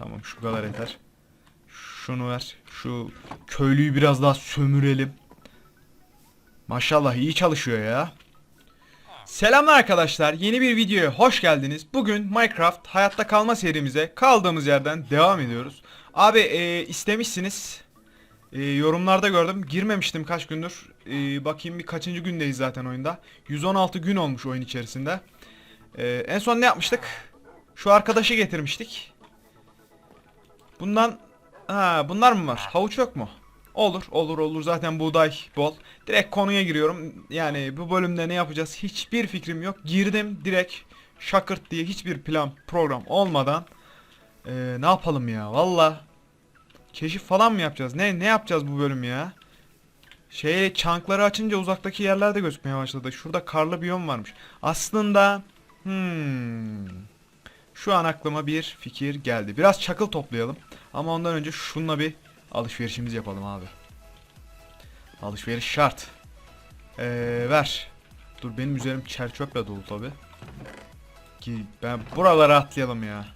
Tamam şu kadar yeter. Şunu ver. Şu köylüyü biraz daha sömürelim. Maşallah iyi çalışıyor ya. Selamlar arkadaşlar. Yeni bir videoya hoş geldiniz. Bugün Minecraft hayatta kalma serimize kaldığımız yerden devam ediyoruz. Abi e, istemişsiniz. E, yorumlarda gördüm. Girmemiştim kaç gündür. E, bakayım bir kaçıncı gündeyiz zaten oyunda. 116 gün olmuş oyun içerisinde. E, en son ne yapmıştık? Şu arkadaşı getirmiştik. Bundan ha bunlar mı var? Havuç yok mu? Olur, olur, olur. Zaten buğday bol. Direkt konuya giriyorum. Yani bu bölümde ne yapacağız? Hiçbir fikrim yok. Girdim direkt şakırt diye hiçbir plan, program olmadan Ee, ne yapalım ya? Valla keşif falan mı yapacağız? Ne ne yapacağız bu bölüm ya? Şey çankları açınca uzaktaki yerler de gözükmeye başladı. Şurada karlı biyom varmış. Aslında hmm, şu an aklıma bir fikir geldi. Biraz çakıl toplayalım. Ama ondan önce şununla bir alışverişimizi yapalım abi. Alışveriş şart. Ee, ver. Dur benim üzerim çerçöple dolu tabi. Ki ben buralara atlayalım ya.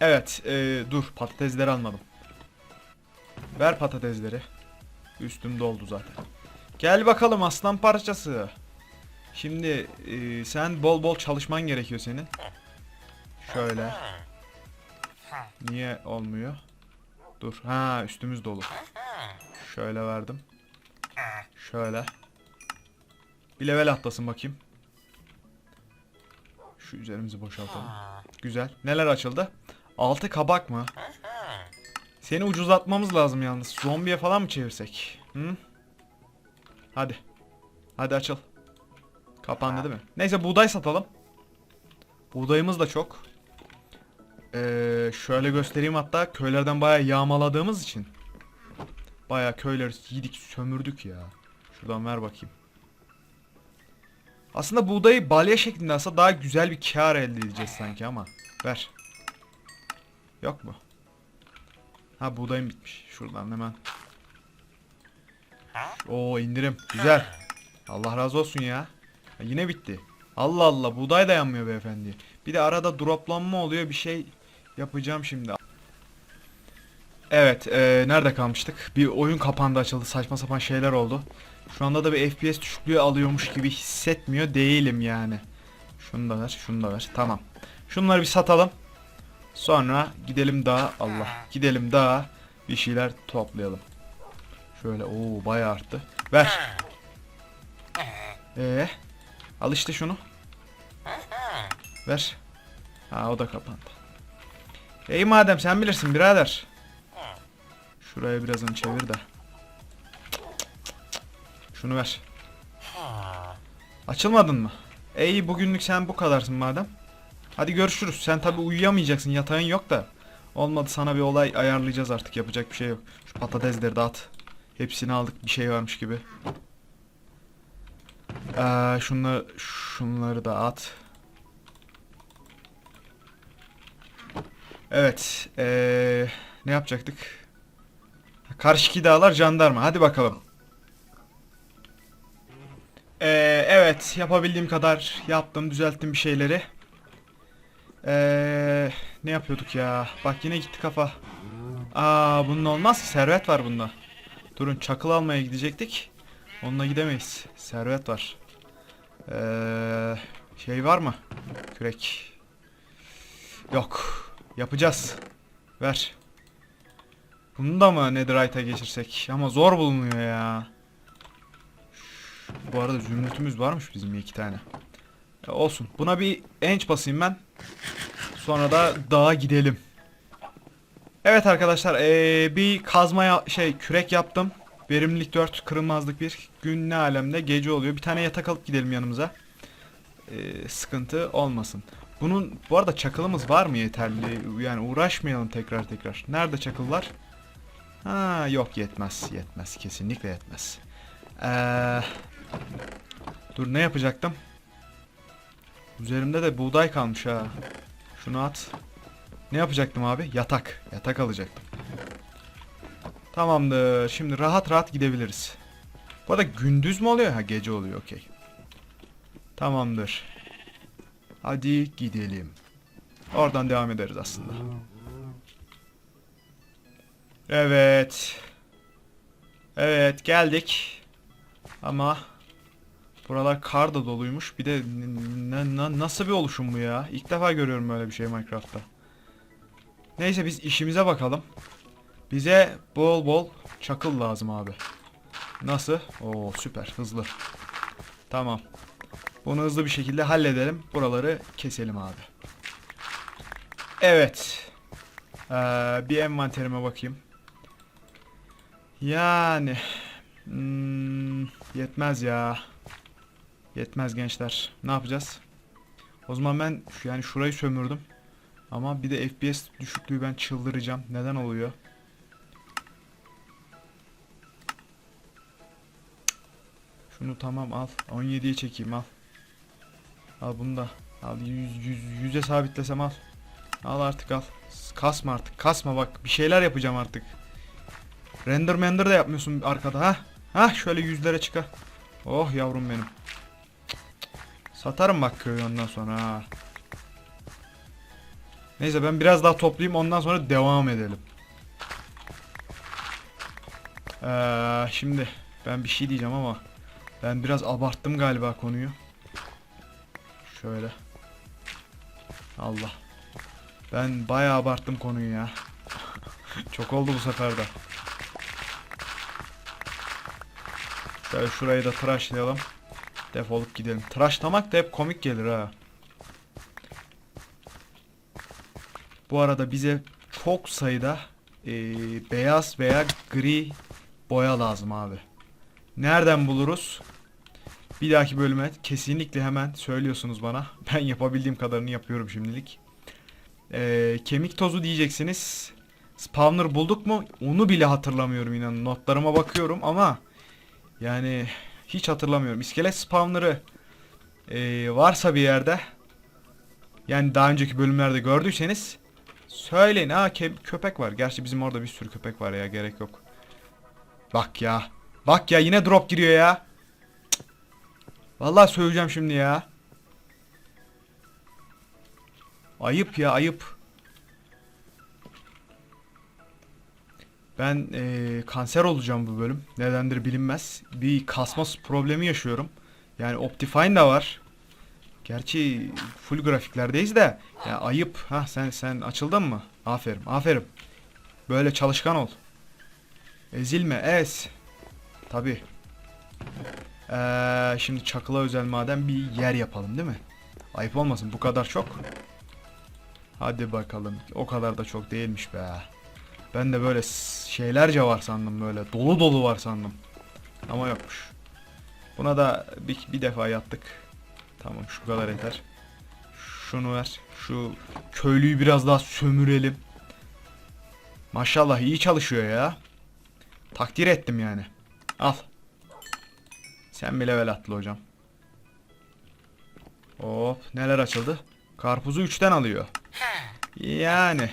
Evet, ee, dur patatesleri almadım. Ver patatesleri. Üstüm doldu zaten. Gel bakalım aslan parçası. Şimdi ee, sen bol bol çalışman gerekiyor senin. Şöyle. Niye olmuyor? Dur. Ha üstümüz dolu. Şöyle verdim. Şöyle. Bir level atlasın bakayım. Şu üzerimizi boşaltalım. Güzel. Neler açıldı? Altı kabak mı? Seni ucuzlatmamız lazım yalnız. Zombiye falan mı çevirsek? Hı? Hadi. Hadi açıl. Kapandı değil mi? Neyse buğday satalım. Buğdayımız da çok. Ee, şöyle göstereyim hatta köylerden bayağı yağmaladığımız için. Bayağı köyleri yedik sömürdük ya. Şuradan ver bakayım. Aslında buğdayı balya şeklinde alsa daha güzel bir kar elde edeceğiz sanki ama. Ver. Yok mu? Ha buğdayım bitmiş. Şuradan hemen. Oo indirim. Güzel. Allah razı olsun ya. Ha, yine bitti. Allah Allah buğday da yanmıyor beyefendi. Bir de arada droplanma oluyor bir şey yapacağım şimdi. Evet e, nerede kalmıştık? Bir oyun kapandı açıldı saçma sapan şeyler oldu. Şu anda da bir FPS düşüklüğü alıyormuş gibi hissetmiyor değilim yani. Şunu da ver şunu da ver tamam. Şunları bir satalım. Sonra gidelim daha Allah gidelim daha bir şeyler toplayalım. Şöyle o bayağı arttı. Ver. Ee, al işte şunu. Ver. Ha o da kapandı. İyi madem sen bilirsin birader. Şuraya birazını çevir de. Şunu ver. Açılmadın mı? İyi bugünlük sen bu kadarsın madem. Hadi görüşürüz. Sen tabi uyuyamayacaksın yatağın yok da. Olmadı sana bir olay ayarlayacağız artık yapacak bir şey yok. Şu patatesleri dağıt. Hepsini aldık bir şey varmış gibi. Ee, şunları, şunları da at. Evet. Ee, ne yapacaktık? Karşıki dağlar jandarma. Hadi bakalım. Ee, evet. Yapabildiğim kadar yaptım. Düzelttim bir şeyleri. Ee, ne yapıyorduk ya? Bak yine gitti kafa. Aa bunun olmaz. Servet var bunda. Durun çakıl almaya gidecektik. Onunla gidemeyiz. Servet var. Ee, şey var mı? Kürek. Yok. Yapacağız. Ver. Bunu da mı Netherite'a geçirsek? Ama zor bulunuyor ya. Bu arada zümrütümüz varmış bizim iki tane. E, olsun. Buna bir enç basayım ben. Sonra da dağa gidelim. Evet arkadaşlar ee, bir kazma şey kürek yaptım. Verimlilik 4, kırılmazlık 1. Gün ne alemde gece oluyor. Bir tane yatak alıp gidelim yanımıza. Ee, sıkıntı olmasın. Bunun bu arada çakılımız var mı yeterli? Yani uğraşmayalım tekrar tekrar. Nerede çakıllar? Ha yok yetmez. Yetmez. Kesinlikle yetmez. Ee, dur ne yapacaktım? Üzerimde de buğday kalmış ha. Şunu at. Ne yapacaktım abi? Yatak. Yatak alacaktım. Tamamdır. Şimdi rahat rahat gidebiliriz. Bu arada gündüz mü oluyor? Ha gece oluyor. Okey. Tamamdır. Hadi gidelim. Oradan devam ederiz aslında. Evet. Evet geldik. Ama buralar kar da doluymuş. Bir de nasıl bir oluşum bu ya? İlk defa görüyorum böyle bir şey Minecraft'ta. Neyse biz işimize bakalım. Bize bol bol çakıl lazım abi. Nasıl? Oo süper hızlı. Tamam. Bunu hızlı bir şekilde halledelim. Buraları keselim abi. Evet. Ee, bir envanterime bakayım. Yani hmm, yetmez ya. Yetmez gençler. Ne yapacağız? O zaman ben yani şurayı sömürdüm. Ama bir de FPS düşüklüğü ben çıldıracağım. Neden oluyor? Şunu tamam al. 17'ye çekeyim al. Al bunu da. Al 100, 100, 100'e sabitlesem al. Al artık al. Kasma artık. Kasma bak. Bir şeyler yapacağım artık. Render mender de yapmıyorsun arkada ha. Ha şöyle yüzlere çıkar. Oh yavrum benim. Satarım bak köyü ondan sonra ha. Neyse ben biraz daha toplayayım ondan sonra devam edelim. Ee, şimdi ben bir şey diyeceğim ama ben biraz abarttım galiba konuyu. Şöyle. Allah. Ben bayağı abarttım konuyu ya. Çok oldu bu sefer de. Şöyle şurayı da tıraşlayalım. Defolup gidelim. Tıraşlamak da hep komik gelir ha. Bu arada bize çok sayıda eee, beyaz veya gri boya lazım abi. Nereden buluruz? Bir dahaki bölüme kesinlikle hemen söylüyorsunuz bana. Ben yapabildiğim kadarını yapıyorum şimdilik. Eee, kemik tozu diyeceksiniz. Spawner bulduk mu? Onu bile hatırlamıyorum inanın. Notlarıma bakıyorum ama yani hiç hatırlamıyorum. İskelet spawner'ı eee, varsa bir yerde yani daha önceki bölümlerde gördüyseniz söyleyin. Ha köpek var. Gerçi bizim orada bir sürü köpek var ya gerek yok. Bak ya. Bak ya yine drop giriyor ya. Vallahi söyleyeceğim şimdi ya. Ayıp ya ayıp. Ben eee, kanser olacağım bu bölüm. Nedendir bilinmez. Bir kasma problemi yaşıyorum. Yani Optifine de var. Gerçi full grafiklerdeyiz de. Ya ayıp. Ha sen sen açıldın mı? Aferin. Aferin. Böyle çalışkan ol. Ezilme. Ez. Tabi. Ee, şimdi çakıla özel maden bir yer yapalım değil mi? Ayıp olmasın bu kadar çok. Hadi bakalım. O kadar da çok değilmiş be. Ben de böyle şeylerce var sandım böyle. Dolu dolu var sandım. Ama yokmuş. Buna da bir, bir defa yaptık. Tamam şu kadar yeter. Şunu ver. Şu köylüyü biraz daha sömürelim. Maşallah iyi çalışıyor ya. Takdir ettim yani. Al. Sen bir level atla hocam. Hop neler açıldı? Karpuzu 3'ten alıyor. Yani.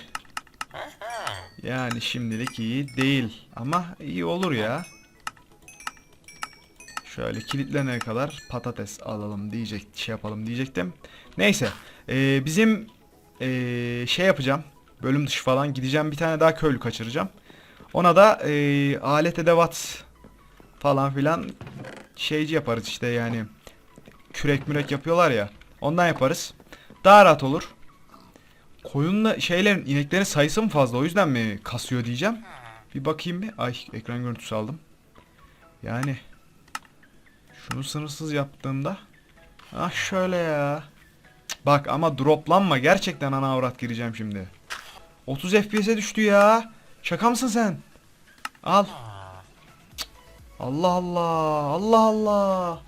Yani şimdilik iyi değil. Ama iyi olur ya. Şöyle kilitlenene kadar patates alalım diyecek şey yapalım diyecektim. Neyse. eee, bizim eee, şey yapacağım. Bölüm dışı falan gideceğim. Bir tane daha köylü kaçıracağım. Ona da eee, alet edevat falan filan şeyci yaparız işte yani. Kürek mürek yapıyorlar ya. Ondan yaparız. Daha rahat olur. Koyunla şeylerin ineklerin sayısı mı fazla o yüzden mi kasıyor diyeceğim. Bir bakayım bir. Ay ekran görüntüsü aldım. Yani şunu sınırsız yaptığımda Ah şöyle ya. Bak ama droplanma gerçekten ana avrat gireceğim şimdi. 30 FPS'e düştü ya. Şaka mısın sen? Al. Allah Allah. Allah Allah.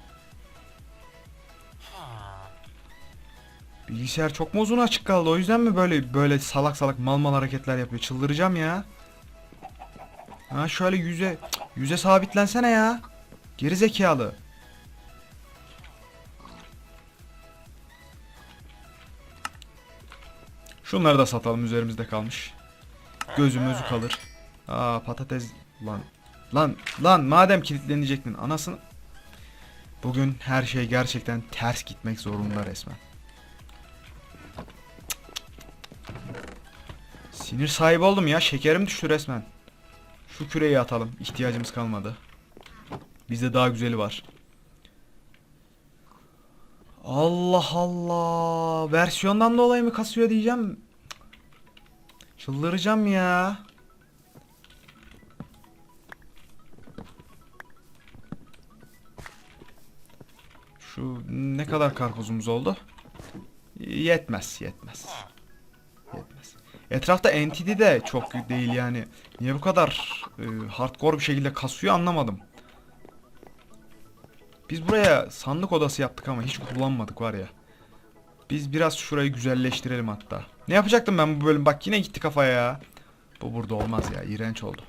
Bilgisayar çok mu uzun açık kaldı? O yüzden mi böyle böyle salak salak mal mal hareketler yapıyor? Çıldıracağım ya. Ha şöyle yüze yüze sabitlensene ya. Geri zekalı. Şunları da satalım üzerimizde kalmış. Gözümüzü kalır. Aa patates lan. Lan lan madem kilitlenecektin anasını. Bugün her şey gerçekten ters gitmek zorunda resmen. Sinir sahibi oldum ya. Şekerim düştü resmen. Şu küreyi atalım. İhtiyacımız kalmadı. Bizde daha güzeli var. Allah Allah. Versiyondan dolayı mı kasıyor diyeceğim. Çıldıracağım ya. Şu ne kadar karpuzumuz oldu? Yetmez, yetmez. Yetmez. Etrafta entity de çok değil yani. Niye bu kadar e, hardcore bir şekilde kasıyor anlamadım. Biz buraya sandık odası yaptık ama hiç kullanmadık var ya. Biz biraz şurayı güzelleştirelim hatta. Ne yapacaktım ben bu bölüm? Bak yine gitti kafaya ya. Bu burada olmaz ya. iğrenç oldu.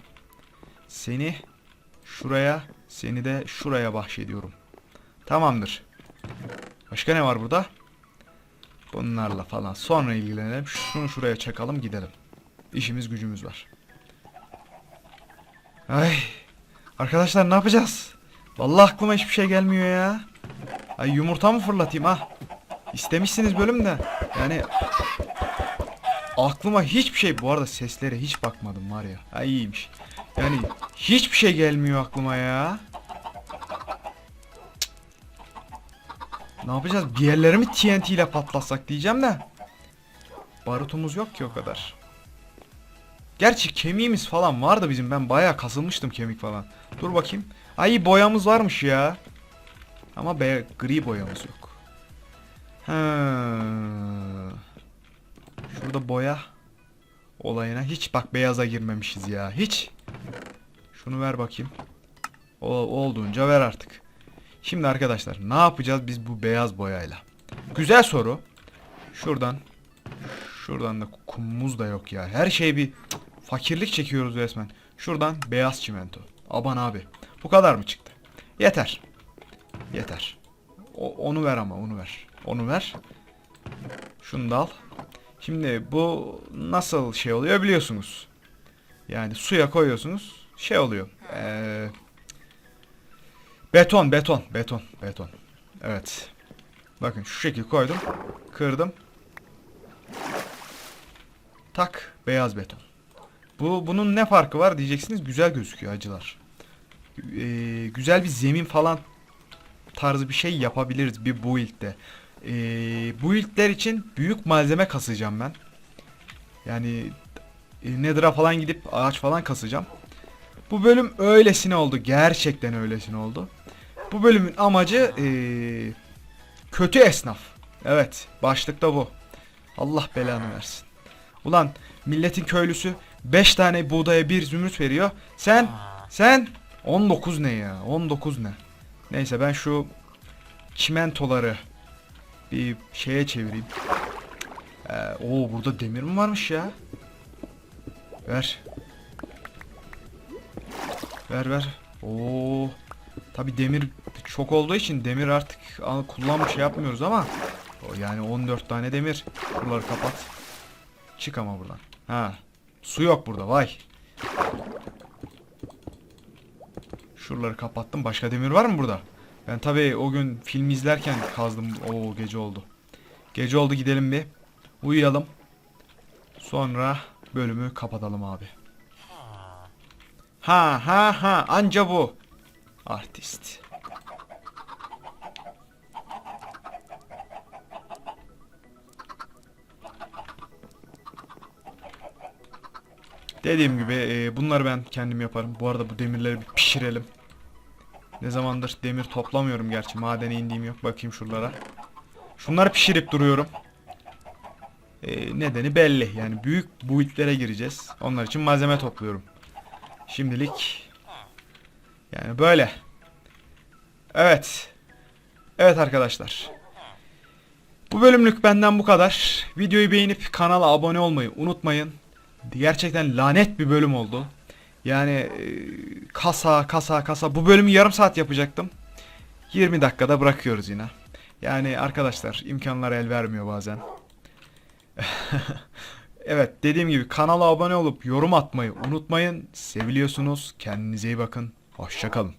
Seni şuraya, seni de şuraya bahşediyorum. Tamamdır. Başka ne var burada? Bunlarla falan sonra ilgilenelim. Şunu şuraya çakalım gidelim. İşimiz gücümüz var. Ay. Arkadaşlar ne yapacağız? Vallahi aklıma hiçbir şey gelmiyor ya. Ay yumurta mı fırlatayım ha? İstemişsiniz bölüm de. Yani aklıma hiçbir şey bu arada seslere hiç bakmadım var ya. Ay iyiymiş. Yani hiçbir şey gelmiyor aklıma ya. Ne yapacağız? Bir yerlerimi TNT ile patlatsak diyeceğim de. Barutumuz yok ki o kadar. Gerçi kemiğimiz falan vardı bizim. Ben bayağı kasılmıştım kemik falan. Dur bakayım. Ay boyamız varmış ya. Ama be gri boyamız yok. Ha. Şurada boya olayına hiç bak beyaza girmemişiz ya. Hiç. Şunu ver bakayım. O, olduğunca ver artık. Şimdi arkadaşlar ne yapacağız biz bu beyaz boyayla? Güzel soru. Şuradan şuradan da kumumuz da yok ya. Her şey bir fakirlik çekiyoruz resmen. Şuradan beyaz çimento. Aban abi. Bu kadar mı çıktı? Yeter. Yeter. O, onu ver ama onu ver. Onu ver. Şunu da al. Şimdi bu nasıl şey oluyor biliyorsunuz. Yani suya koyuyorsunuz. Şey oluyor. Eee Beton, beton, beton, beton. Evet. Bakın şu şekil koydum. Kırdım. Tak, beyaz beton. Bu bunun ne farkı var diyeceksiniz. Güzel gözüküyor acılar. Ee, güzel bir zemin falan tarzı bir şey yapabiliriz bir build'de. Ee, build'ler için büyük malzeme kasacağım ben. Yani e, Nether'a falan gidip ağaç falan kasacağım. Bu bölüm öylesine oldu. Gerçekten öylesine oldu. Bu bölümün amacı eee, kötü esnaf. Evet, başlıkta bu. Allah belanı versin. Ulan milletin köylüsü 5 tane buğdaya bir zümrüt veriyor. Sen sen 19 ne ya? 19 ne? Neyse ben şu çimentoları bir şeye çevireyim. Ee, oo burada demir mi varmış ya? Ver. Ver ver. Oo. Tabi demir çok olduğu için demir artık kullanmış şey yapmıyoruz ama yani 14 tane demir. Buraları kapat. Çık ama buradan. Ha. Su yok burada vay. Şuraları kapattım. Başka demir var mı burada? Ben tabi o gün film izlerken kazdım. O gece oldu. Gece oldu gidelim bir. Uyuyalım. Sonra bölümü kapatalım abi. Ha ha ha anca bu. Artist. Dediğim gibi e, bunları ben kendim yaparım. Bu arada bu demirleri bir pişirelim. Ne zamandır demir toplamıyorum gerçi. Madene indiğim yok. Bakayım şuralara. Şunları pişirip duruyorum. E, nedeni belli. Yani büyük build'lere gireceğiz. Onlar için malzeme topluyorum. Şimdilik yani böyle. Evet. Evet arkadaşlar. Bu bölümlük benden bu kadar. Videoyu beğenip kanala abone olmayı unutmayın. Gerçekten lanet bir bölüm oldu. Yani e, kasa kasa kasa bu bölümü yarım saat yapacaktım. 20 dakikada bırakıyoruz yine. Yani arkadaşlar imkanlar el vermiyor bazen. evet dediğim gibi kanala abone olup yorum atmayı unutmayın. Seviliyorsunuz. Kendinize iyi bakın. Hoşçakalın.